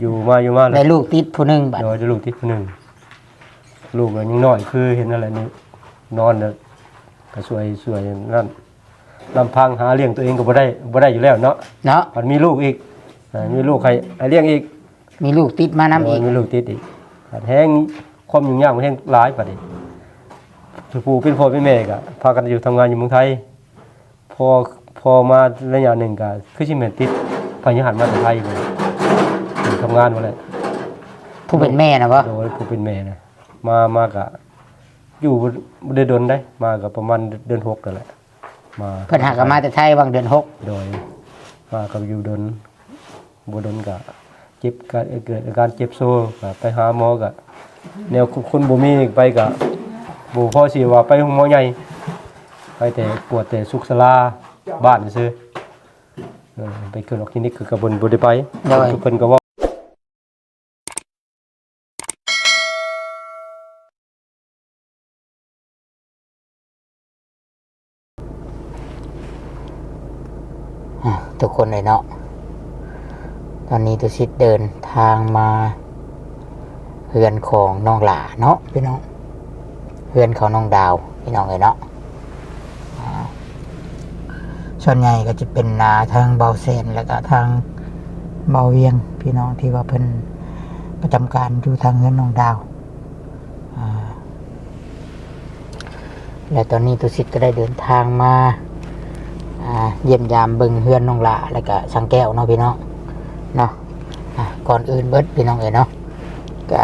อยู่มาอยู่มาเลได้ยลูกติดผู้หนึงบัดโดยจะลูกที่คนหนึ่งลูกก็ยังน้อยคือเห็นอะไรนี่นอนเนี่ยก็ช่วยช่วยนั่นลำพังหาเลี้ยงตัวเองก็บ่ได้บ่ได้อยู่แล้วเนาะเนาะมันมีลูกอีกอ่ามีลูกใครให้เลี้ยงอีก มีลูกติดมานํอีก โดยมีลูกติดอีกขาดแห้งความยุ่งยากมันแห้งหลายปานนี้ผู้เป็นพ่อเป็นแม่ก็พากันอยู่ทำงานอยู่เมืองไทย พอพอมาระยะหนึ่งก็คือสิแม่นติดพายุหันมาจากไทยเลย ทำงานมาเลยผู้เป็นแม่นะบ่โดยผู้เป็นแม่นะมามากะ อยู่บ่ได้ดนได้มากับประมาณเดือนหกนั่นแหละมาเพิ่นหากนมาแต่ไทยวางเดือนหกโดยมากับอยู่ดนบ่ดนกะเจ็บกะเกิดอาการเจ็บโซ่กะไปหาหมอกะแนวคนบ่มีไปกะบ่พอสิว่าไปหาหมอใหญ่ไปแต่ปวดแต่สุขศาลาบ้านซื่อเออไปเกิดออกคลินิกคือกับบนบ่ได้ไปโดยทุกคนก็เว่า อะทุกค นเลยเนาะ ตอนนี้ตุชิดเดินทางมาเฮือนของน้องหลาเนาะพี่น้องเฮือนของน้องดาวพี่น้องเลยเนาะส่วนใหญ่ก็จะเป็นนาทางเบาเซนแล้วก็ทางเบาเวียงพี่น้องที่ว่าเพิ่นประจำการอยู่ทางเฮือนน้องดาวและตอนนี้ตุสิทธิ์ก็ได้เดินทางมา เยี่ยมยามเบิงเฮือนน้องหละแล้วก็สังแก้วเนาะพี่น้องเนาะอะก่อนอื่นเบิดพี่น้องเอ๋เนาะก็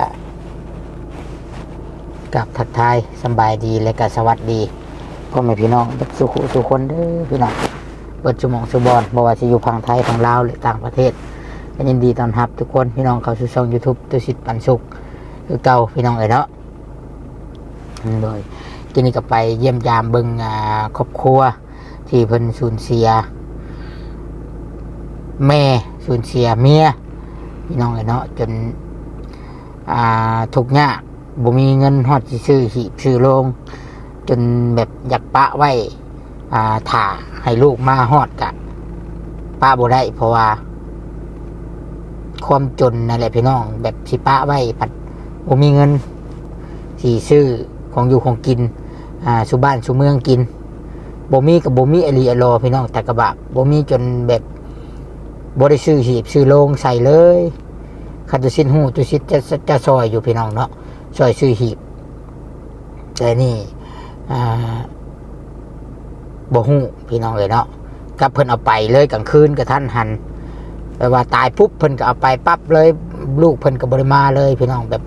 กับทักทายสบายดีและก็สวัสดีพ่อแม่พี่น้องสุขสุคนเด้อพี่น้องเบิดสมองสุบอลบ่ว่าจะอยู่พังไทยพังลาวหรือต่างประเทศก็ยินดีต้อนรับทุกคนพี่น้องเข้าสู่ช่อง YouTube ตุสิทธิ์ปันสุขคือเก่าพี่น้องเอ๋เนาะอืมโดยทีนี้ก็ไปเยี่ยมยามเบิงครอบครัว ที่เพิ่นสูญเสีย แม่สูญเสียเมียพี่น้องเอ้ยเนาะจนอ่าทุกข์ยากบ่มีเงินฮอดสิซื้อหีบซื้อโรงจนแบบอยากปะไว้อ่าถ่าให้ลูกมาฮอดกะป้าบ่ได้เพราะว่า ความจนนั่นแหละพี่น้อง แบบสิปะไว้ปัดบ่มีเงินสิซื้อของอยู่ของกิน อ่าสุบ้านสุเมืองกิน บ่มีกับบ่มีอลีอลอพี่น้องแต่กระบะบ่มีจนแบบบ่ได้ซื้อหีบซื้อโลงใส่เลยคันตุสินหูตุสิจะจะซอยอยู่พี่น้องเนาะซอยซื้อหีบ แต่นี่อ่าบ่ฮู้พี่น้องเลยเนาะกับเพิ่นเอาไปเลยกลางคืนกระทันหันแปลว่าตายปุ๊บเพิ่นก็เอาไปปั๊บเลย ลูกเพิ่นก็บ่ได้มาเลย พี่น้องแบบ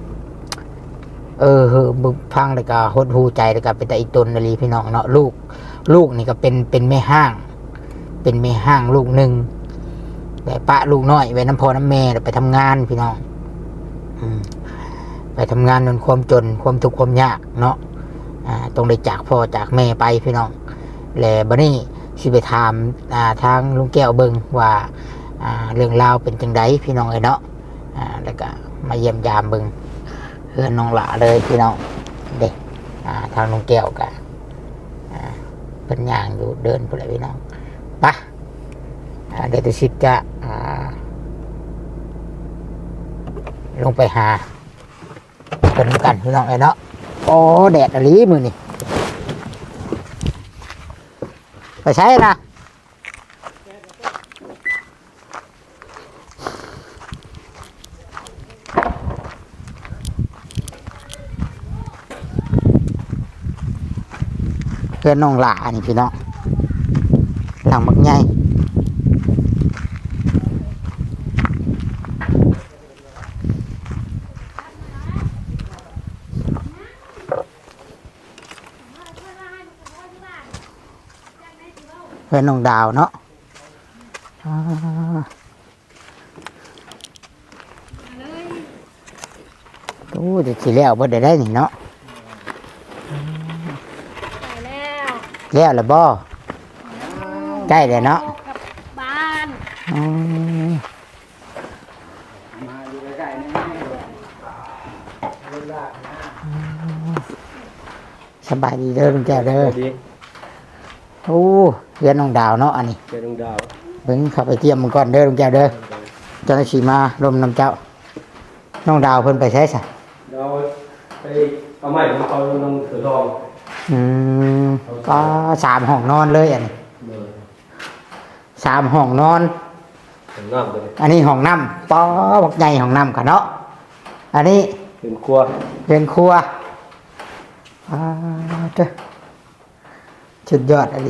เออเฮือพังแล้วก็หดหูใจแล้วก็เป็นแต่อีตนนาลีพี่น้องเนาะลูก ลูกนี่ก็เป็นเป็นแม่ห้าง เป็นแม่ห้างลูกหนึ่งแต่ปะลูกน้อยไว้น้ำพอน้ำแม่ไปทำงานพี่น้องอไปทำงานนนความจนความทุกข์ความยากเนาะต้องได้จากพ่อจากแม่ไปพี่น้องแล้วบัดนี้สิไปถามาทางลุงแก้วเบิงว่าาเรื่องราวเป็นจังไดพี่น้องเอ้ยเนาะแล้วก็มาเยี่ยมยามเบิงเพื่อนน้องหละเลยพี่น้องเด็กทางลุงแก้วกัน เป็นอย่างอยู่เดินไปเลยพี่น้องไปะเดี๋ยวตุชิดจะลงไปหาเป็นกันพี่น้องไอ้เนาะโอ้แดดอะไรมือนี่ไปใช้นะเพื่อนน้องหลานี่พี่น้องหลังมักใหญ่เพื่อนน้องดาวเนาะอ่าโอ้เดี๋ยวสิแล้วบ่ได้ได้นี่เนาะ ไปแล้ว แล้วละบ่ใกล้แล้วเนาะกลับบ้านอืมสบายดีเด้อลุงแก้วเด้อดีโอ้เรียนน้องดาวเนาะอันนี้เจ้าดวงดาวเบิ่งเข้าไปเทียมมันก่อนเด้อลุงแก้วเด้อเจ้าหน้าที่มาลมน้ำเจ้า น้องดาวเพิ่นไปใช้ซะเราไปเอาไม้ของเขาลงถือทอง อืมก็สามห้องนอนเลยอันนี้เลยสามห้องนอน ถึงน้ำเลยอันนี้ห้องน้ำป้อบักใหญ่ห้องน้ำค่ะเนาะอันนี้ถึงครัวเป็นครัวอ่าเด้อชุดยอดอะไร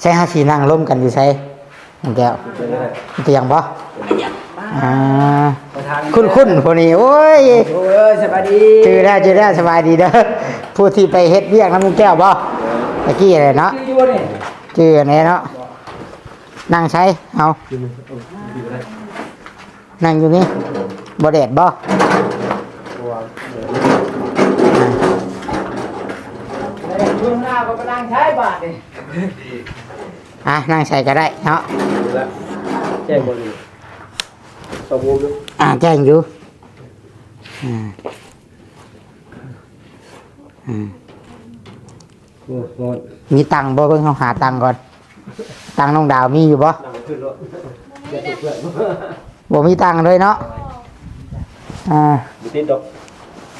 ใช้ห้าสีนั่งร่วมกันอยู่ใช่น้องแก้วเป็นไงเตียงบ่อ่าป ระธานคุ้นคุ้นๆพวกนี้โอ้ยโอ้ยสบายดีเจอได้เจอได้สบายดีเด้อผู้ที่ไปเฮ็ดเวียกน้ำลุงแก้วบ่ตะกี้อะไรเนาะอยู่นี่เจออันไหนเนาะนั่งใช้เอานั่งอยู่นี่บ่แดดบ่ช่วงหน้าก็ไปนั่งใช้บาทเลยอะนั่งใส่ก็ได้เนาะแจ้งบริ สมบูรณ์อ่าแจ้งอยู่อืมอืมโอ้โหมีตังค์บ่เบิ่งเฮาหาตังค์ก่อน ตังค์น้องดาวมีอยู่บ่นั่งขึ้นรถเจ็บเพื่อนบ่มีตังค์เลยเนาะอ่ามีติดดอก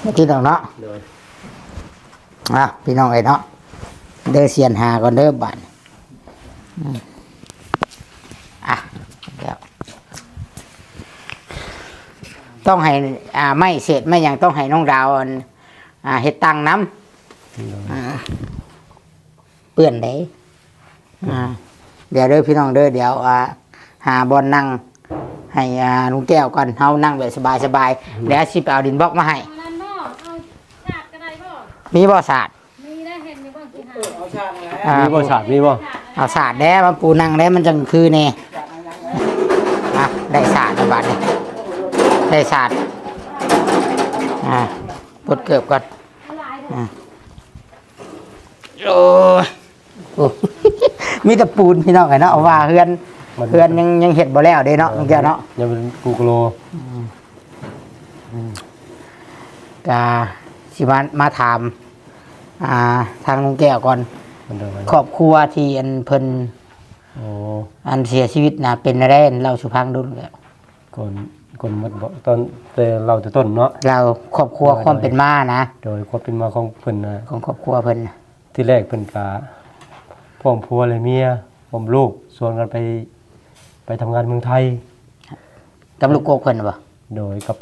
บ่คิดดอกเนาะเลยอะพี่น้องเอ้ยเนาะเด้อเสียนหาก่อนเด้อบัดอืมอะเดี๋ยว ต้องให้อ่าไม่เสร็จไม่หยังต้องให้น้องดาวอันอ่าเฮ็ดตังค์น้ำอ่าเปื้อนเด้อ่าเดี๋ยวเด้อพี่น้องเด้อเดี๋ยวอ่าหาบอลนั่งให้อ่าลุงแก้วก่อนเฮานั่งแบบสบายๆแล้วสิไปเอาดินบล็อกมาให้เอานั่นบ่เอาชาดก็ได้บ่มีบ่ศาสตร์มีได้เห็นมีบ่กี่หาเอาชาติแล้วอ่ามีบ่ฉาดมีบ่เอาศาสตร์แด้มาปูนั่งแด้มันจังคือแน่อะได้ศาสตร์แล้วบัดนี้ ได้ศาสตร์อ่าปลดเกือบก่อนหลายเด้ออ่าโอ้ยโอ้มีแต่ปูนพี่น้องไงเนาะเอาว่าเฮือนเฮือนยังยังเห็ดบ่แล้วเด้เนาะลุงแก้วเนาะยังเป็นกูกโลกาสิมามาถามอ่าทางลุงแก้วก่อนมันเดินมาครอบครัวที่อันเพิ่นโอ้อันเสียชีวิตนะเป็นอะไรเราสุพังดุลแล้วก่อน ก่อนมัดบ่ตอนแต่เราแต่ต้นเนาะ เราครอบครัวความเป็นมานะโดยความเป็นมาของเพิ่นนะของครอบครัวเพิ่นน่ะที่แรกเพิ่นกะพ่อมพัวเลยเมียพ่อมลูกชวนกันไปไปทำงานเมืองไทยกับลูกโกกเพิ่นน่ะบ่โดยกับ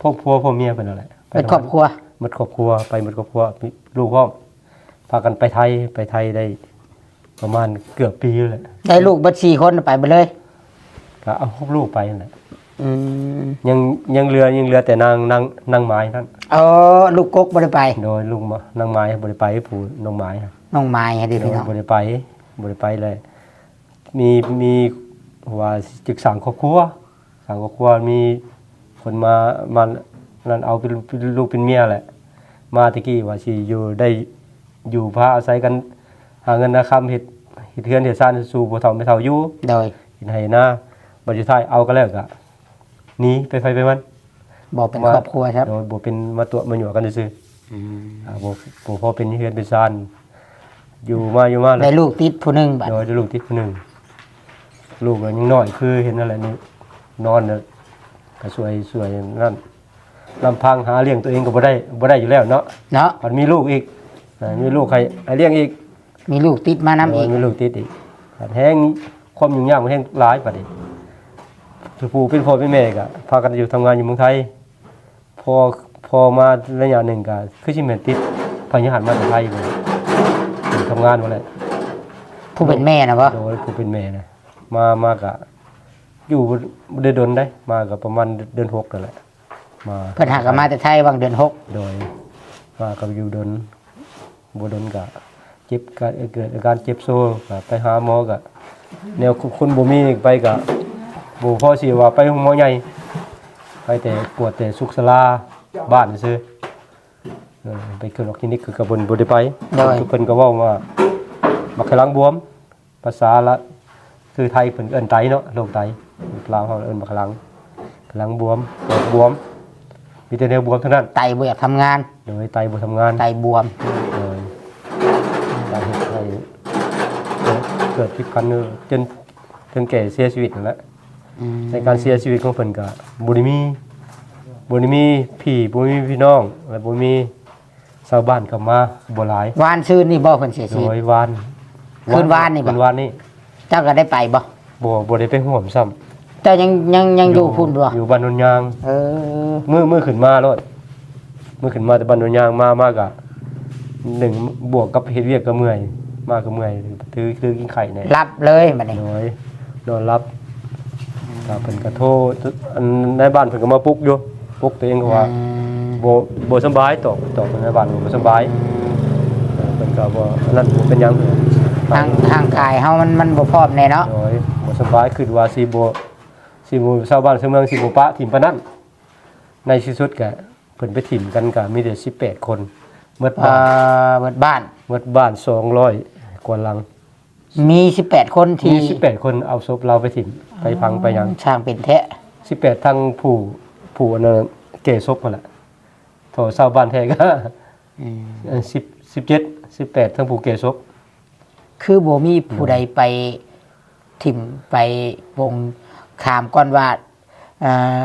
พ่อพัวพ่อเมียเพิ่นนั่นแหละเป็นครอบครัวหมดครอบครัวไปหมดครอบครัวมีลูกพ่อมพากันไปไทยไปไทยได้ ประมาณเกือบปีแล้วแหละได้ลูกเบัด4คนไปเบ่เลยก็เอาครอบลูกไปนั่นแหละ อืมยังยังเรือยังเรือแต่นางนางนางไม้นั่นเออลูกกกบ่ได้ไปโดยลุงมานางไม้บ่ได้ไปผู้น้องไม้ฮะน้องไม้ให้ดีพี่น้องบ่ได้ไปบ่ได้ไปเลย มีมีว่าจึกสั่งครอบครัวสั่งครอบครัวมีคนมามานั่นเอาเป็นเป็นลูกเป็นเมียแหละ มาตะกี้ว่าสิอยู่ได้อยู่พาอาศัยกัน หาเงินนาคำเฮ็ดเฮ็ดเทือนเฮ็ดซ่านสู่บ่เฒ่าไม่เฒ่าอยู่ โดยเฮ็ดให้หน้าบัดสุดท้ายเอาก็แล้วก็ หนีไปไฟไปมันบอกเป็นครอบครัวครับโดยบ่เป็นมาตัวมาหยั่วกันซื่อๆอ่าบ่บ่พอเป็นเฮือนเป็นซ่านอยู่มาอยู่มาได้ลูกติดผู้หนึงบัดโดยได้ลูกที่คนหนึ่งลูกก็ยังน้อยคือเห็นอะไรนี่นอนน่ะก็สวยสวยนั่นลำพังหาเลี้ยงตัวเองก็บ่ได้บ่ได้อยู่แล้วเนาะเนาะมันมีลูกอีกอ่ามีลูกใครให้เลี้ยงอีก มีลูกติดมานํอีก โดยมีลูกติดอีกบัดแห้งความยุ่งยากมันแห้งหลายบัด นี้คือผู้เป็นพ่อเป็นแม่ก็พากันอยู่ทำงานอยู่เมืองไทย พอพอมาระยะหนึ่งก็คือสิแม่นติดพยาหันมาจากไทยบ่อยู่ทำงานบ่แหละผู้เป็นแม่นะบ่โดยผู้เป็นแม่นะมามากะ อยู่บ่ได้ดนได้ มากับประมาณเดือนหกนั่นแหละมาเพิ่นหากนมาแต่ไทยวังเดือนหกโดยมากับอยู่ดนบ่ดนกะเจ็บกะเกิดอาการเจ็บโซ่กะไปหาหมอกะแนวคนบ่มีไปกะ บ่พอสิว่าไปโรงหมอใหญ่ไปแต่ปวดแต่สุขศาลาบ้านซื่อเออไปขึ้นออกคลินิกคือกะบ่บ่ได้ไปโดยเพิ่นก็เว้าว่าบักขลังบวม ภาษาละคือไทยเพิ่นเอิ้นไตเนาะโรคไตลาวเฮาเอิ้นบักขลังขลังบวมปอดบวม มีแต่แนวบวมเท่านั้นไตบ่อยากทำงาน โดยไตบ่ทำงาน ไตบวมโดยสาเหตุให้เกิดพิษพันธุ์จนจนแก่เสียชีวิตนั่นแหละอืม ในการเสียชีวิตของเพิ่นก็บ่ได้มีบ่ได้มีพี่บ่มีพี่น้องและบ่มีชาวบ้านเข้ามาบ่หลายวานซื่นนี่บ่เพิ่นเสียชีโดวิต ยวานคืนวานนี่บ่ คืนวานนี่เจ้าก็ได้ไปบ่บ่บ่ได้ไปห่วมซ้ำเจ้ายังยังยังอยู่พุ่นบ่อยู่บ้านนนยาง เออ มื้อมื้อขึ้นมาโลดมื้อขึ้นมาแต่บ้านนนยางมามากะหนึ่งบวกกับเฮ็ดเวียกก็เมื่อย มากก็เมื่อยถือถือกินไข่เนี่ยรับเลยบัดนี้ น้อยนอนรับ ก็เพิ่นก็โทรอันในบ้านเพิ่นก็มาปลุกอยู่ปลุกตัวเองก็ว่าอืมบ่บ่สำบายตอบตอบเพิ่นในบ้านว่าบ่สำบายเออเพิ่นก็บ่อันนั้นบ่เป็นหยังทางทางกายเฮามันมันบ่พร้อมแน่เนาะน้อยบ่สำบายคือว่าสิบ่สิบ่ชาวบ้านชาวเมืองสิบ่ปะถิ่มปานนั้นในที่สุดก็เพิ่นไปถิ่มกันก็มีแต่18คนหมดเอ่บ้านอเบิดบ้านหมดบ้าน200กว่าหลังมี 18 คนที่มี18 คนเอาศพเราไปถิ่ม ไปพังไปหยังช่างเป็นแท้สิบแปดทั้งผู้ผู้อันนั้นเกศพนั่นแหละโถชาวบ้านแท้ก็อืมสิบสิบเจ็ดสิบแปดทั้งผู้เกศพคือบ่มีผู้ใดไปถิ่มไปวงขามก่อนว่าเอ่อ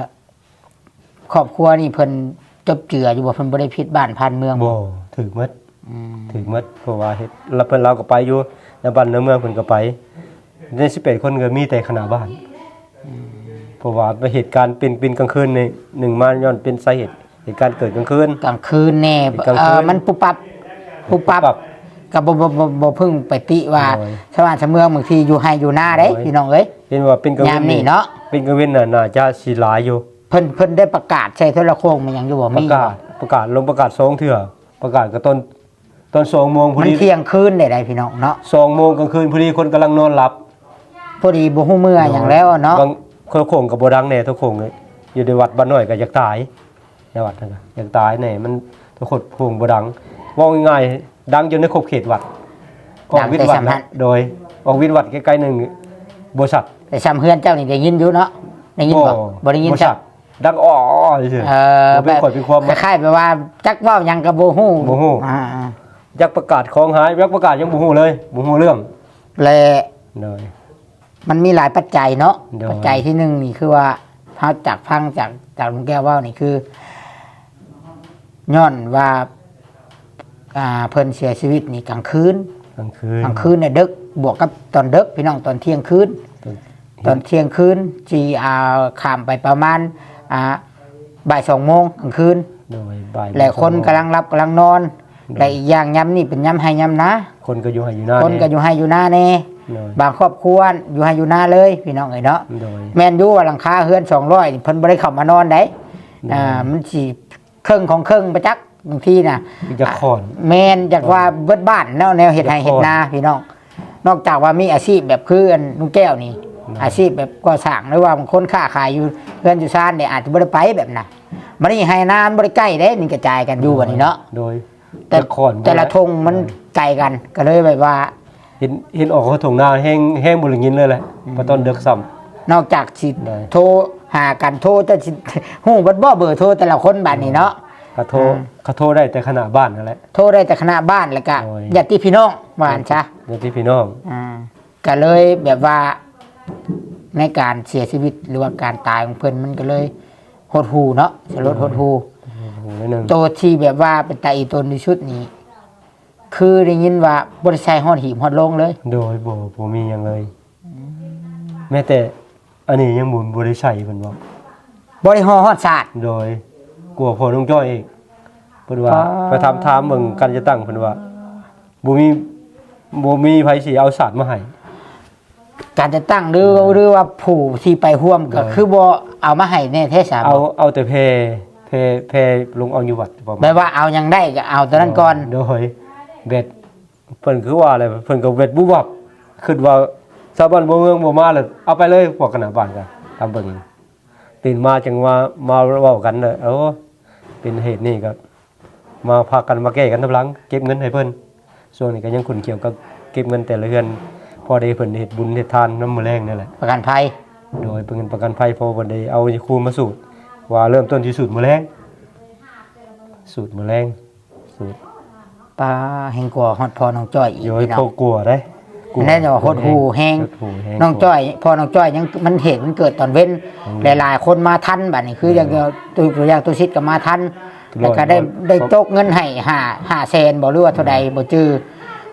ครอบครัวนี่เพิ่นจบเจืออยู่บ่เพิ่นบ่ได้พิษบ้านพันเมืองบ่ถือหมดอืมถือหมดเพราะว่าเฮ็ดแล้วเพิ่นเราก็ไปอยู่ในบ้านในเมืองเพิ่นก็ไป ในสิบแปดคนก็มีแต่ขนาดบ้านเพราะว่าเหตุการณ์เป็นเป็นกลางคืนในหนึ่งมาย้อนเป็นสาเหตุเหตุการณ์เกิดกลางคืน กลางคืนแน่กลางคืน เอ่อมันปุบปับปุบปับปุบปับก็บ่บ่บ่บ่เพิ่งไปติว่าโอ้ย ชาวบ้านชาวเมืองบางทีอยู่ให้อยู่หน้าเด้โอ้ยพี่น้องเอ้ย เห็นว่าเป็นกลางยามคืนนี่เนาะ เป็นกลางคืนน่ะน่าจะสิหลายอยู่ เพิ่นเพิ่นได้ประกาศใช้โทรโคงมันยังอยู่บ่ปมีระกาศประกาศลงประกาศสองเถื่อประกาศก็ต้นตอนสองโมงพอมันดีเที่ยงคืนได้ได้พี่น้องเนาะสองโมงกลางคืนพอดีคนกำลังนอนหลับ พอดีบ่ฮู้เมื่อหยังแล้วอะเนาะบางคนโขงกับโบดังแน่ทุกโขงเลยอยู่ในวัดบ้านน้อยก็อยากตายในวัดนั่นก็อยากตายแน่มันทุกคนโขงโบดังว่าง่ายๆดังจนในขอบเขตวัดออกวิทย์วัดนะโดยออกวิทย์วัดใกล้ๆหนึ่งบริษัทแต่ซ้ำเฮือนเจ้านี่ได้ยินอยู่เนาะได้ยินบ่บ่ได้ยินบริจ้ะษัทดังอ้อเฉยเออบ่เป็นข่อยเป็นความคล้ายๆแบบว่าจักเว้าหยังก็บ่ฮู้บ่ฮู้อ่าอยากประกาศของหายอยากประกาศยังบูฮูเลยบูฮูเรื่องๆและเลย มันมีหลายปัจจัยเนาะโดย ปัจจัยที่หนึ่งนี่คือว่าพาจากฟังจากจากลุงแก้วเว่านี่คือย้อนว่าอ่าเพิ่นเสียชีวิตนี่กลางคืนกลางคืนกลางคืนเนี่ยดึกบวกกับตอนดึกพี่น้องตอนเที่ยงคืน ตอนเที่ยงคืนจีอาข้ามไปประมาณอ่าบ่ายสองโมงกลางคืน โดยบ่ายและคนกำลังรับกำลังนอน และอีกอย่างย้ำนี่เป็นย้ำให้ย้ำนะ คนก็อยู่ให้อยู่หน้าคนก็อยู่ให้อยู่หน้าแน่โดยบางครอบครัวอยู่ให้อยู่หน้าเลยพี่น้องเอ้ยเนาะโดยแมนอยูว่าหลังคาเฮือนสองร้อยเพิ่นบ่ได้เข้ามานอนได้อ่ามันสิครึ่งของครึ่งประจักบางทีน่ะจะขอนแมนจากว่าเบิดบ้านแนวแนวเฮ็ดไร่จะขอเฮ็ดนาพี่น้องนอกจากว่ามีอาชีพแบบคืออันลุงแก้วนี่นะอาชีพแบบก่อสร้างหรือว่าบางคนค้าขายอยู่เฮือนอยู่ซ่านเนี่ยอาจจะบ่ได้ไปแบบน่ะมันนี่ให้น้ำบ่ได้ใกล้เด้นี่กระจายกันอยู่บัดนี้เนาะโดย แต่จะขอนแต่ละทงมันไกลกันก็เลยแบบว่า เห็นเห็นออกเขาถงหน้าแห้งแห้งบุหรี่ยินเลยแหละพอตอนเดือกซ้นอกจากสิได้โทรหากันโทรจะสิฮู้เบิดบ่เบอร์โทรแต่ละคนบัดนี้เนาะำกระโทรกระโทรได้แต่ขนาดบ้านนั่นแหละ โทรได้แต่คณะบ้านแล้วก็โอ้ย ญาติพี่น้องว่าอันซะ เดี๋ยวที่พี่น้อง อ่าก็เลยแบบว่าในการเสียชีวิตหรือว่าการตายของเพิ่นมันก็เลยหดหูเนาะสลดหดหูโอ้โห นิดนึงตัวที่แบบว่าเป็นตาอีตนในชุดนี้ คือได้ยินว่าบริษัทฮอดหีบฮอดลงเลย โดยบ่บ่มีหยังเลย แม้แต่อันนี้ยังบุญบ่ได้ใช้เพิ่นบอกบริหอฮอดศาสตร์ โดยกลัวพ่อน้องจ้อยเองเพิ่นว่าอ๋อ ไปทำถามเบิ่งกันจะตั้งเพิ่นว่าบ่มีบ่มีไผสิเอาศาสตร์มาให้ การจะตั้งหรือหรือว่าผู้ที่ไปร่วมก็ได้คือบ่เอามาให้ในเทศาเอาเอาแต่เพ เพเพลงเอาอยู่วัดประมาณแบบว่าเอายังได้ก็เอาตัวนั้นก่อน โดยเบ็ดเพิ่นคือว่าอะไรเพิ่นก็เบ็ดบุบวับคิดว่าชาวบ้านบ่เมืองบ่มาเลยเอาไปเลยพวกคณะบ้านกันตามเบิ่งตื่นมาจังว่ามาเว้ากันเด้อเอ้าเป็นเหตุนี้ก็มาพากันมาแก้กันทำหลังเก็บเงินให้เพิ่นส่วนนี้ก็ยังขุนเกี่ยวกับเก็บเงินแต่ละเดือนพอได้เพิ่นเฮ็ดบุญเฮ็ดทานน้ำมื้อแรงนี่แหละ ประกันภัย โดยเป็นเงินประกันภัยพอวันใดเอาครูมาสูตร ว่าเริ่มต้นที่สูตรมือแรงสูตรมือแรงสูตรปลาแห่งกลัวฮอดพอน้องจ้อยอีกโยยพี่น้พอองกลัวได้กลัว แน่นอนหดหูแห้งหดหูแห้งน้องจ้อย พอน้องจ้อยยังมันเหตุมันเกิดตอนเว้นหลายๆ คนมาทันบัดนี้คืออย่างเดียวตัวตัวอย่างตัวชิดก็มาทันแล้วก็ได้ได้ตกเงินให้ห้าห้าแสนบ่รู้ว่าเท่าใดบ่จื้อ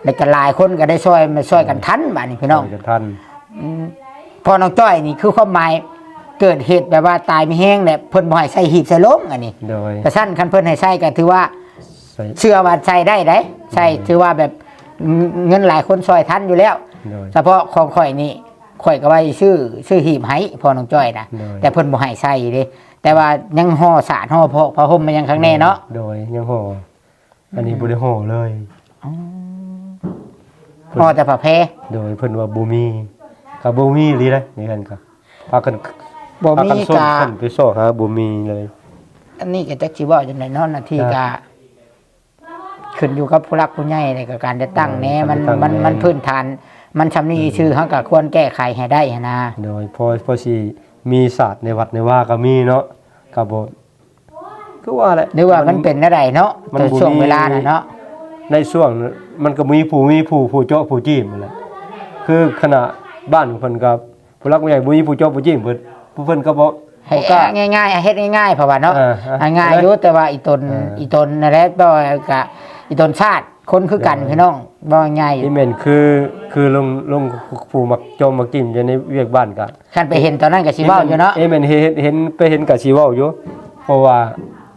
แล้วก็หลายคนก็ได้ช่วยมาช่วยกันทันบัดนี้พี่น้องช่วยกันทัน พอน้องจ้อยนี่คือความหมาย เกิดเหตุแบบว่าตายไม่แห้งแหละเพิ่นบ่ให้ใส่หีบใส่โลงอันนี้โดยกระสั้นคันเพิ่นให้ใส่ก็ถือว่าใส่เชื่อว่าใส่ได้ได้ใส่ถือว่าแบบเงินหลายคนช่วยทันอยู่แล้ว โดย เฉพาะของข่อยนี่ข่อยก็ไว้ชื่อชื่อหีบให้พอน้องจ้อยนะได้แต่เพิ่นบ่ให้ใส่เด้แต่ว่ายังห่อสารห่อพอพระห่มมันยังข้างแน่เนาะโดยยังห่ออันนี้บ่ได้ห่อเลย ห่อแต่ผ้าแพร โดยเพิ่นว่าบ่มีก็บ่มีอีหลีนะนี่กันก็พากัน บ่พามีกันส้นกากันไปซอกหาบ่มีเลย อันนี้ก็จักสิเว้าจังไดเนาะหน้าที่ครักาบขึ้นอยู่กับผู้รักผู้ใหญ่ในกับการจะตั้งแหน่เออมันการตั้งมันแหน่มันพื้นฐาน มันชำนี้ชื่อเฮาก็ควรแก้ไขให้ได้หั้นนะ โดยพอพอสิมีศาสตร์ในวัดในว่าก็มีเนาะก็บ่คือว่าแหละหรือว่ามันเป็นอะไรเนาะมันแต่บ่ช่วงมีเวลาน่ะเนาะในช่วงนั้นมันก็มีผู้มีผู้ผู้เจาะผู้จิ้มนั่นแหละคือขณะบ้านเพิ่นก็ผู้รักผู้ใหญ่บ่มีผู้เจาะผู้จิ้มเพิ่น ผู้เพิ่นก็บ่ให้บ่กล้า ง่ายๆเฮ็ดง่ายๆเพราะว่าเนาะเออเออง่ายๆอยู่แต่ว่าอีตนเอออี อีตนนั่นแหละบ่ว่ากะอีตนชาติคนคือกันพี่น้องบ่ง่ายนี่แม่นคือคือลงลงผู้มักจมมักจิ้มอยู่ในเวียกบ้านก็คันไปเห็นตอนนั้นก็สิเว้าอยู่เนาะเอ้แม่นเห็นเห็นไปเห็นก็สิเว้าอยู่เพราะว่า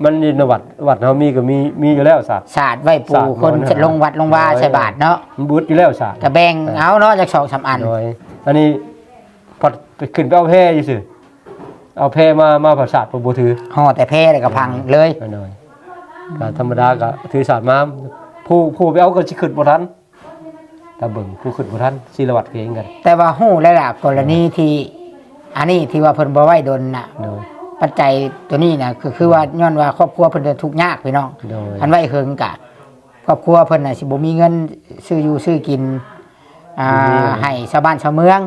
มันอยู่ในวัดวัดเฮามีก็มีมีอยู่แล้วศาสตร์ศาสตร์ไว้ปูศาสตร์คนมันจะลงวัดลงวาน้อยใส่บาทเนาะมันบุดอยู่แล้วศาสตร์ก็แบ่งเอาเนาะจากสองสามอัน โดยอันนี้พอไปขึ้นไปเอาแพร่ซื่อ เอาแพร่มามาประสาทบ่บ่ถือห่อแต่แพ้แล้วก็พังเลยหน่อยก็ธรรมดาก็ถือศาสตร์มาผู้ผู้ไปเอาก็สิขึ้นบ่ทันถ้าเบิ่งผู้ขึ้นบ่ทันศิลวัตรเองกัน แต่ว่าฮู้แล้วล่ะกรณีที่อันนี้ที่ว่าเพิ่นบ่ไว้ดนน่ะโดย ปัจจัยตัวนี้น่ะคือคือว่าย้อนว่าครอบครัวเพิ่นจะทุกข์ยากพี่น้องโดย อันไว้เฮิงกะครอบครัวเพิ่นน่ะสิบ่มีเงินซื้ออยู่ซื้อกินอ่าให้ชาวบ้านชาวเมือง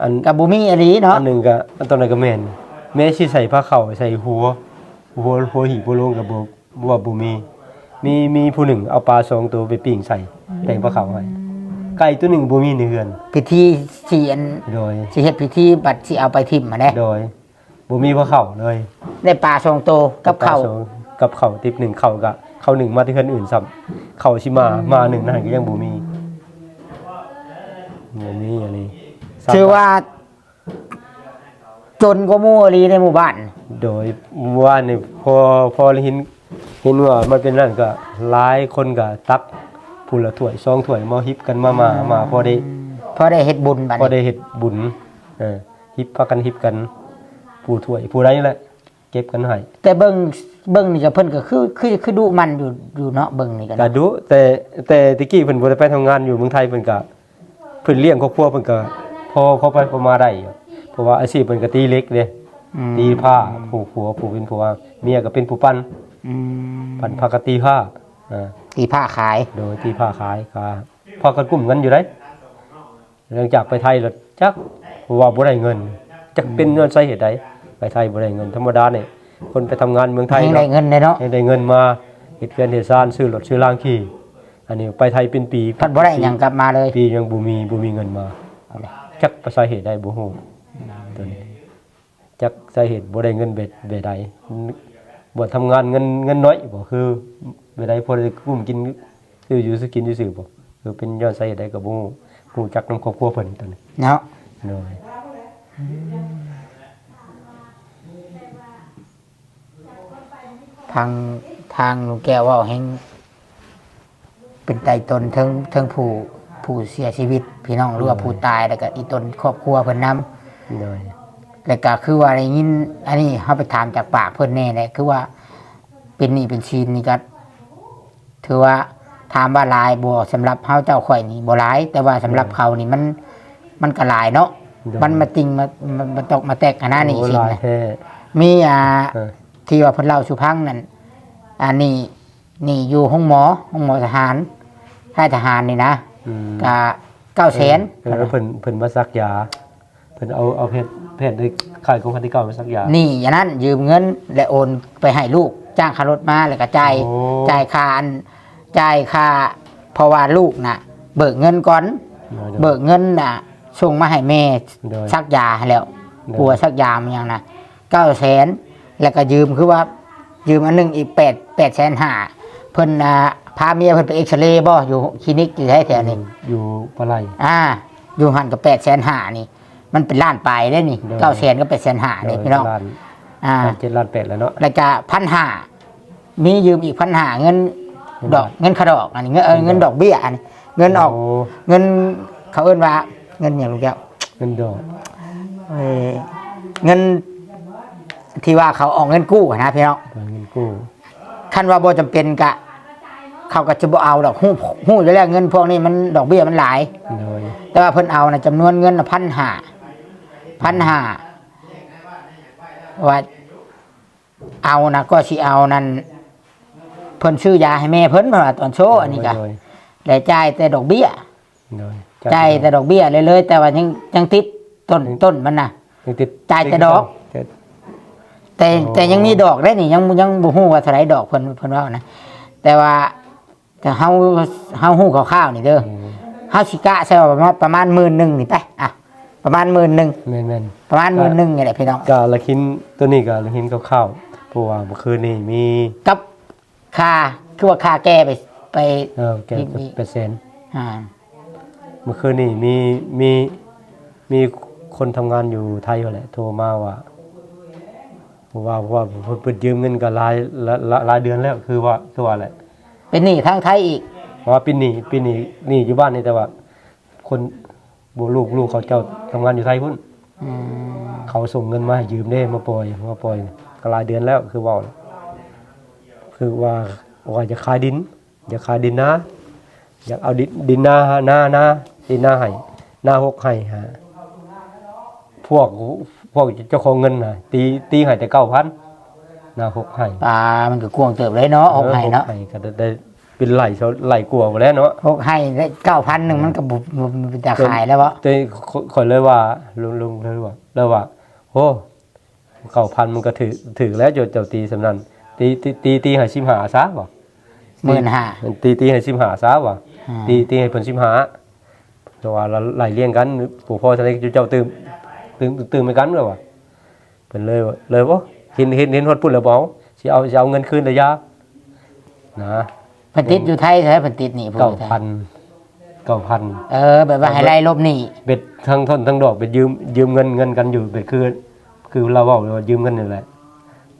อันก็บ่มีอีหลีเนาะอันหนึงก็อันตอนนั้นก็แม่น แม่สิใส่ผ้าขาวใส่หัวหัวหัวหีบหัวโลงก็บ่บ่ว่าบ่มี มีมีผู้หนึ่งเอาปลาสองตัวไปปิ้งใส่แต่งผ้าขาวให้ไก่ตัวหนึ่งบ่มีในเฮือนพิธีสิอันโดยสิเฮ็ดพิธีบัดสิเอาไปทิ่มมาได้โดยบ่มีผ้าขาวเลยได้ปลาสองโตวกับข้าวปลสองกับข้าวติบหนึ่งข้าวก็ข้าวหนึ่งมาที่เฮือนอื่นซ้ำข้าวสิมามาหนึ่งนั่นก็ยังบ่มีบ่มีอันนี้ชื่อว่า จนกว่าหมู่อีหลีในหมู่บ้าน โดยว่านี่พอพอเห็นเห็นว่ามันเป็นนั่นก็หลายคนก็ตักผู้ละถ้วยสองถ้วยมาฮิบกันมามามาพอได้พอได้เฮ็ดบุญบัดพอนี้ได้เฮ็ดบุญเออฮิบพากันฮิบกัน ผู้ถ้วยผู้ใดนี่แหละเก็บกันให้แต่เบิ่งเบิ่งนี่ก็เพิ่นก็คือคือคือดุมันอยู่อยู่เนาะเบิ่งนี่ก็ก็เนาะดูแต่แต่ตะกี้เพิ่นบ่ได้ไปทำงานอยู่เมืองไทยเพิ่นก็เพิ่นเลี้ยงครอบครัวเพิ่นก็พอพอไปพอมาได้อยู่ เพราะว่าอาชีพเพิ่นก็ตีเหล็กเด้อืมตีผ้าผู้ผัวผู้เป็นผัวเมียก็เป็นผู้ปั้นอืมปั้นผ้าก็ตีผ้าอ่า ตีผ้าขาย โดยตีผ้าขายก็พอกันกลุ่มกันอยู่ได้หลังจากไปไทยแล้วจักว่าบ่ได้เงินจักเป็นเงินสาเหตุใดไปไทยบ่ได้เงินธรรมดาเนี่ยคนไปทำงานเมืองไทยให้เนาะได้เงินเลยเนาะให้ได้เงินมาเฮ็ดเรือนเฮ็ดซ่านซื้อรถซื้อล่างขี่ อันนี้ไปไทยเป็นปีพัดบ่ได้หยังกลับมาเลย ปียังบ่มีบ่มีเงินมาจักประสาเหตุใดบ่ฮู้ ตัวนี้จักสาเหตุบ่ได้เงินเบ็ดเบ็ดใดบ่ทำงานเงินเงินน้อยบ่คือเบ็ดใดพอได้กุ้มกินซื้ออยู่ซื้อกินอยู่ซื่อบ่คือเป็นย้อนสาเหตุใดก็บ่ฮู้ฮู้จักนํครอบครัวเพิ่นตัวนี้เนาะโดยทางทางลุงแก้วเว่าแห่งเป็นไตตนเทั้งเทั้งผู้ผู้เสียชีวิต พี่น้องหรือว่าผู้ตายแล้วก็อีตนครอบครัวเพิ่นนํ โดยแล้วก็คือว่าได้ยินอันนี้เฮาไปถามจากปากเพิ่นแน่แหละคือว่าเป็นหนี้เป็นชีนนี่ก็ถือว่าถามว่าหลายบ่สำหรับเฮาเจ้าข่อยนี่บ่หลาย แต่ว่าสำหรับเขานี่มันมันก็หลายเนาะมันมาติงมามันมาตกมาแตกขนาดนี้โอ้สิหลายนะแท้มีอ่าเออที่ว่าเพิ่นเล่าสุพังนั่นอันนี้นี่อยู่ห้องหมอห้องหมอทหารค่ายทหารนี่นะอืมกะเก้าแสนเออแล้วเพิ่นเพิ่นมาซักยา เพิ่นเอาเอาเพชรเพชรได้ขายของพันธิเก่ามาซักยานี่อย่างนั้นยืมเงินและโอนไปให้ลูก จ้างค่ารถมาแล้วก็จ่ายโอ้ จ่ายค่าอันจ่ายค่าเพราะว่าลูกน่ะ เบิกเงินก่อนโดยเบิกเงินน่ะส่งมาให้แม่โดย ซักยาให้แล้วโดย ปัวซักยามันยังนะเก้าแสนแล้วก็ยืมคือว่า ยืมอันหนึงอีกแปดแปดแสนห้าเพิ่นอ่าพาเมียเพิ่นไปเอ็กซเรย์บ่อยู่คลินิกอยู่แถวๆนี้ อยู่ปลาไหล อ่า อยู่หันกับแปดแสนห้านี่ มันเป็นล้านปลายได้นี่โดยเก้าแสนก็แปดแสนห้านี่พี่น้องล้านอ่าล้านเจ็ดล้านแปดแล้วเนาะแล้วก็พันห้ามียืมอีกพันห้าเงินดอกเงินขดอกอันนี้เงินเออเงินดอกเบี้ยอันนี้เงินออกโเงินเขาเอิ้นว่า เงินอย่างลูกแก้วเงินดอกเอ่อเงินที่ว่าเขาออกเงินกู้อะนะพี่น้องเงินกู้คันว่าบ่จำเป็นกะ เขาก็จะบ่เอาดอกฮู้ฮู้อยู่แล้วเงินพวกนี้มันดอกเบี้ยมันหลายโดยแต่ว่าเพิ่นเอานะจำนวนเงินพันห้า พันห้าว่าเอานะก็สิเอานั่นเพิ่นซื้อยาให้แม่เพิ่นเพราะว่าตอนโชว์อันนี้กะโดยได้จ่ายแต่ดอกเบี้ยโดยจ่ายแต่ดอกเบี้ยเลยเลยๆแต่ว่ายังยังติดต้นต้นมันน่ะยังติดจ่ายแต่ดอก แต่แต่อ๋อแต่ยังมีดอกได้นี่ยังยังบ่ฮู้ว่าเท่าไหร่ดอกเพิ่นเพิ่นว่านะแต่ว่าแต่เฮาเฮาฮู้คร่าวๆนี่เด้ออืมเฮาสิกะใช่ว่าประมาณประมาณหมื่นหนึ่งนี่ไปอะ ประมาณหมื่นหนึ่งแม่นแม่นประมาณหมื่นหนึ่งนี่แหละพี่น้องกาละคินตัวนี้กาละคินคร่าวๆเพราะว่าเมื่อคืนนี้มีกับค่าคือว่าค่าแก้ไปไปเออแกมีเปอร์เซ็นต์อ่าเมื่อคืนนี้มีมีมีคนทำงานอยู่ไทยอยู่แหละโทรมาว่าว่าว่าเพิ่นเพิ่นยืมเงินก็หลายหลายหลายเดือนแล้วคือว่าคือว่าแหละเป็นหนี้ทั้งไทยอีกว่าปีนี้ปีนี้นี่อยู่บ้านนี่แต่ว่า คน บลูกลูกเขาเจ้าทำงานอยู่ไทยพุ่นอืมเขาส่งเงินมาให้ยืมได้มาปล่อยมาปล่อยก็หลายเดือนแล้วคือว่าคือว่าว่าจะขายดินอยากขายดินนะอยากเอาดินดินนาหน้าหน้าดินนาให้หน้าหกให้ฮะพวกพวกเจ้าของเงินน่ะตีตีให้แต่เก้าพันหน้าหกให้ปลามันก็กวงเติบเลยเนาะหกให้เนาะออหกให้ก็ได้ได้ เป็นไหลเขาไหลกลัวหมดแล้วเนาะหกให้ได้เก้าพันหนึ่งมันก็บุบบุบบุบจะขายแล้ววะแต่ข่อยเลยว่าลุงลุงเลยว่าเลยว่าโอ้เก้าพันมันก็ถือถือแล้วจนเจ้าตีสำนันตีตีตีตีให้ชิมหาซะบ่หมื่นห้าตีตีให้ชิมหาซะบ่อ่าตีตีให้เพิ่นชิมหาแต่ว่าเราไหลเลี้ยงกันปู่พ่อทะเลเจ้าตื่นตื่นตื่นไปกันเลยว่ะเพิ่นเลยว่าเลยบ่เห็นเห็นเห็นฮอดพุ่นแล้วบ่เอาสิเอาสิเอาเงินคืนระยะนะ เพิ่นติดอยู่ไทยใช่ไหมเพิ่นติดหนี้ผู้เก้าอยู่ไทยพันเก้าพันเออ แบบว่าให้ไล่ลบหนี้เบ็ดทั้งท่อนทั้งดอกเบ็ดยืมยืมเงินเงินกันอยู่เบ็ดคือ คือเราบอกเลยว่ายืมเงินนี่แหละ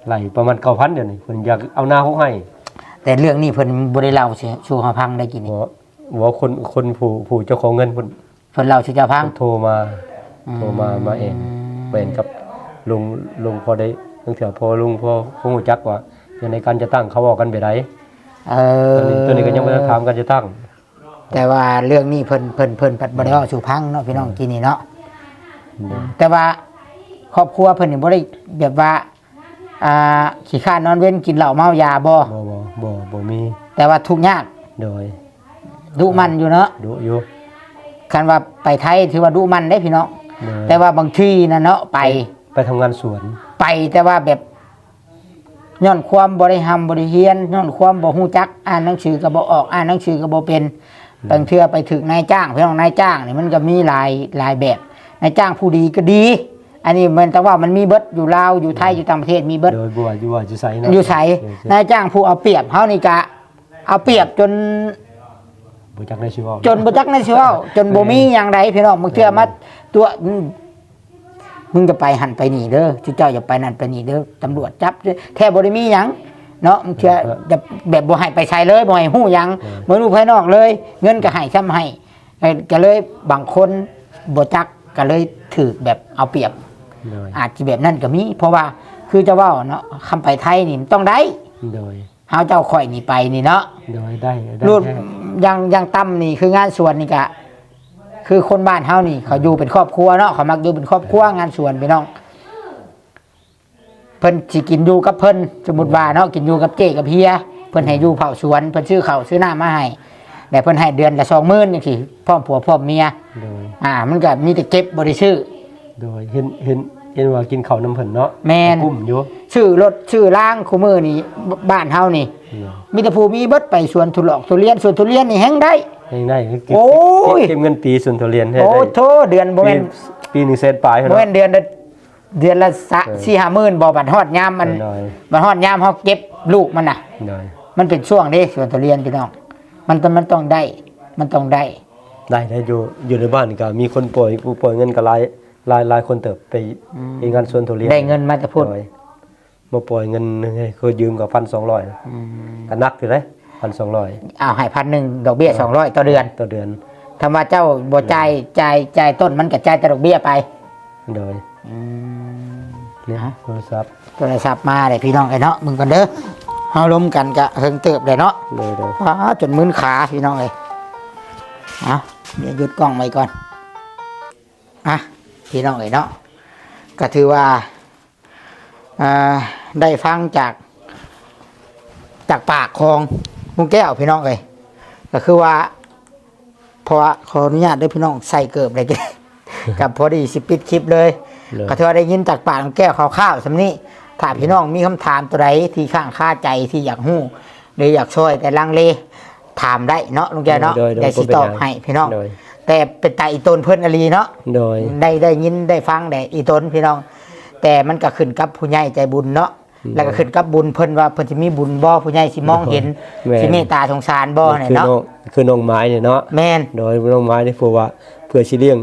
ไหลประมาณเก้าพันเดี๋ยวนี้เพิ่นอยากเอาหน้าเขาให้ แต่เรื่องนี้เพิ่นบ่ได้เล่าสิชูเฮาพังได้กินนี่บอกว่าคนคนผู้ผู้เจ้าของเงินเพิ่นเพิ่นเล่าสิเจ้าพังโทรมาโทรมามาเองมาเองกับลุงลุงพอได้ตั้งแต่พอลุงพอคงรู้จักว่าอย่างในการจะตั้งเขาบอกกันไปได เอตัวนี้อตัวนี้ก็ยังไม่ได้ถามกันจะตั้ง แต่ว่าเรื่องนี้เพิ่นเพิ่นเพิ่นปัดบ่ได้เว้าสู่พังเนาะพี่น้องกินนี่เนาะแต่ว่าครอบครัวเพิ่นนี่บ่ได้แบบว่าอ่าขี้ข้านนอนเว้นกินเหล้าเมายาบ่บ่บ่บ่บ่มี แต่ว่าทุกข์ยากโดยดุมันอยู่เนาะดุอยู่คันว่าไปไทยถือว่าดุมันได้พี่น้องโดยแต่ว่าบางทีนะเนาะไปไปทำงานสวน ไปแต่ว่าแบบ ย้อนความบริหารบริเฮียนย้อนความบ่ฮู้จัก อ่านหนังสือก็บ่ออกอ่านหนังสือก็บ่เป็นบางเทื่อไปถึงนายจ้างพี่น้องนายจ้างนี่มันก็มีหลายหลายแบบนายจ้างผู้ดีก็ดี อันนี้มันแต่ว่ามันมีเบิดอยู่ลาวอยู่ไทยอยู่ต่างประเทศมีเบิดโดยบัวอยู่ว่าจะใส่นะอยู่ไสนายจ้างผู้เอาเปรียบเฮานี่กะเอาเปรียบจนบ่จักได้ชื่อว่าจนบ่จักในสิเว้าจนบ่มีหยังใดพี่น้องบางเทื่อมาตัวอื มมึงจะไปหันไปนี่เด้อจุเจ้าอย่าไปนั่นไปนี่เด้อตำรวจจับเด้อแท้บ่ได้มีหยังเนาะมึงเชื่อจะแบบบ่ให้ไปใช้เลยบ่ให้ฮู้หยังบ่รู้ภายนอกเลย เงินก็ให้ซ้ำให้เอ้ยก็เลยบางคนบ่จักก็เลยถือแบบเอาเปรียบโดยอาจจะแบบนั้นก็มี เพราะว่าคือจะเว่าเนาะคำไปไทยนี่มันต้องได้โดยเฮาเจ้าข่อยนี่ไปนี่เนาะโดยได้ได้รูดแค่ยังยังต่ำนี่คืองานสวนนี่กะ คือคนบ้านเฮานี่ เขาอยู่เป็นครอบครัวเนาะเขามักอยู่เป็นครอบครัวงานสวนพี่น้อง เพิ่นสิกินอยู่กับเพิ่นสมมุติว่าเนาะกินอยู่กับเจ๊กับเฮียเพิ่นให้อยู่เผาสวนเพิ่นซื้อข้าวซื้อน้ำมาให้แต่เพิ่นให้เดือนละ20,000จังซี่พร้อมผัวพร้อมเมีย โดย อ่า มันก็มีแต่เก็บบ่ได้ซื้อ โดยเห็นเห็น เห็นว่ากินข้าวน้ำเพิ่นเนาะแม่น กุ้มอยู่ชื่อรถชื่อล่างคู่มือนี่บบ้านเฮานี่มีแต่ผู้มีเบิดไปสวนทุลอกทุเรียนสวนทุเรียนนี่แฮงได้ให้ได้เก็บโอ้ย เก็บเงินปีส่วนทุเรียนให้โอ้ได้โทเดือนบ่ปีแม่นปีหนึงเซนปลายบ่เนาะ แม่นเดือนละเดือนละสะเออสี่ห้าหมื่นบ่บัดฮอดยามมันหน่อย บัดฮอดยามเฮาเก็บลูกมันน่ะ หน่อยมันเป็นช่วงเด้สวนทุเรียนพี่น้องมันต้องมันต้องได้ มันต้องได้ ได้ได้อยู่อยู่ในบ้านก็มีคนป่วยผู้ป่วยเงินก็หลาย หลายหลายคนเติบไปไปงานสวนทุเรียนได้เงินมาจะพูดโดยมาป่วยเงินให้เคยยืมกับ1,200ก็นักอยู่เลย1,200อ้าวให้พันหนึ่งดอกเบี้ยสองร้อยต่อเดือนต่อเดือนถ้าว่าเจ้าบ่จ่ายจ่ายจ่ายต้นมันก็จ่ายแต่ดอกเบี้ยไปโดยเนี่ยโทรศัพท์โทรศัพท์มาเลยพี่น้องไอ้เนาะมึงกันเด้อเฮาล้มกันกะเฮิงเติบเลยเนาะเลยโดยอ้าจนมึนขาพี่น้องเลยอะเดี๋ยวหยุดกล้องไว้ก่อนอะ พี่น้องเลยเนาะก็ถือว่าอ่าได้ฟังจากจากปากของลุงแก้วพี่น้องเลยก็คือว่าเพราะว่าขออนุญาตด้วยพี่น้องใส่เกิบเลยกันกับพอดีสิปิดคลิปเลยเลย ก็ถือว่าได้ยินจากปากลุงแก้วคร่าวๆสำนี้ถ้าพี่น้องมีคำถามตัวใดที่ข้างค่าใจที่อยากหู้หรืออยากช่วยแต่ลังเลถามได้เนาะลุงแก้วเนาะโดยโดยได้สิตอบให้พี่น้องโดย แต่เป็นตาอีตนเพิ่นอลีเนาะโดย ได้ได้ยินได้ฟังได้อีตนพี่น้อง แต่มันก็ขึ้นกับผู้ใหญ่ใจบุญเนาะอืมแล้วก็ขึ้นกับบุญเพิ่นว่าเพิ่นสิมีบุญบ่ผู้ใหญ่สิมองเห็นแม่น สิเมตตาสงสารบ่เนี่ยคือเนาะน้องคือน้องไม้เนี่ยเนาะแม่น โดยน้องไม้นี่ผู้ว่าเพื่อสิเลี้ยง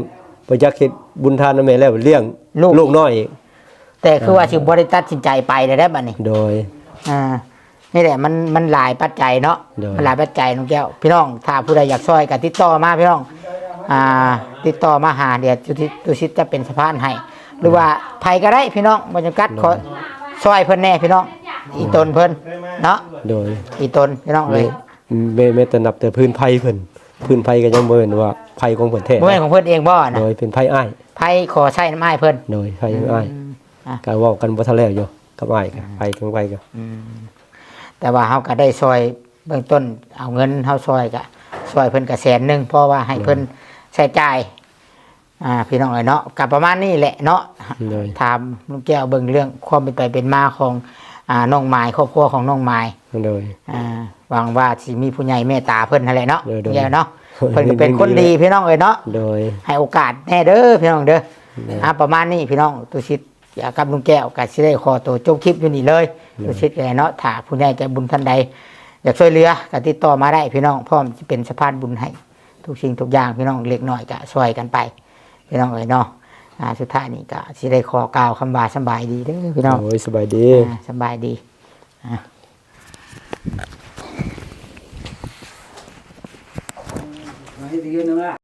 บ่จักเฮ็ดบุญทานนำแม่แล้วเลี้ยงลูก ลูกน้อยอีกแต่คือว่าสิบ่ได้ตัดสินใจไปเลยได้บัดนี้ โดย อ่านี่แหละมันมันหลายปัจจัยเนาะเดี๋ยวมันหลายปัจจัยน้องแก้วพี่น้องถ้าผู้ใดอยากช่วยก็ติดต่อมาพี่น้อง อ่าติดต่อมาหาเดี๋ยวตุสิตุสิจะเป็นสะพานให้หรือว่าไผก็ได้พี่น้องบรรยากาศขอช่วยเพิ่นแน่พี่น้อง อีตนเพิ่นเนาะโดยอีตนพี่น้องเลยแม่แม่แต่นับแต่พื้นไผ่เพิ่นพื้นไผ่ก็ยังบ่เห็นว่าไผ่ของเพิ่นแท้บ่แม่นของเพิ่นเองบ่นะโดยเป็นไผ่อ้ายไผขอใช้น้ำอ้ายเพิ่นโดยไผ่อ้ายอะก็เว้ากันบ่ทันแล้วอยู่กับอ้ายก็ไผ่ของไผ่ก็แต่ว่าเฮาก็ได้ช่วยเบื้องต้นเอาเงินเฮาช่วยก็ช่วยเพิ่นก็แสนหนึงเพราะว่าให้เพิ่น ใช้จ่ายอ่าพี่น้องเอ้ยเนาะก็ประมาณนี้แหละเนาะโดยถามลุงแก้วเบิ่งเรื่องความเป็นไปเป็นมาของอ่าน้องไม้ครอบครัวของน้องไม้โดย อ่าหวังว่าสิมีผู้ใหญ่เมตตาเพิ่นนั่นแหละเนาะเดี๋ยวๆลุงแก้วเนาะเฮ้ยเพิ่นก็เป็นคนดีดีพี่น้องเอ้ยเนาะ โดย ให้โอกาสแน่เด้อพี่น้องเด้อเด้ออ่าประมาณนี้พี่น้องตุชิตอยากกับลุงแก้วก็สิได้ขอตัวจบคลิปอยู่นี่เลยตุชิตแกเนาะถ้าผู้ใหญ่ใจบุญท่านใด อยากช่วยเหลือก็ติดต่อมาได้พี่น้องพร้อมจะเป็นสะพานบุญให้ ทุกสิ่งทุกอย่างพี่น้องเล็กน้อยก็ช่วยกันไปพี่น้องเอ้ยเนาะอ่าสุดท้ายนี่ก็สิได้ขอกล่าวคำว่าสำบายดีเด้อพี่น้องโอ้ยสบายดีอ่าสำบายดีให้ดีนึงละ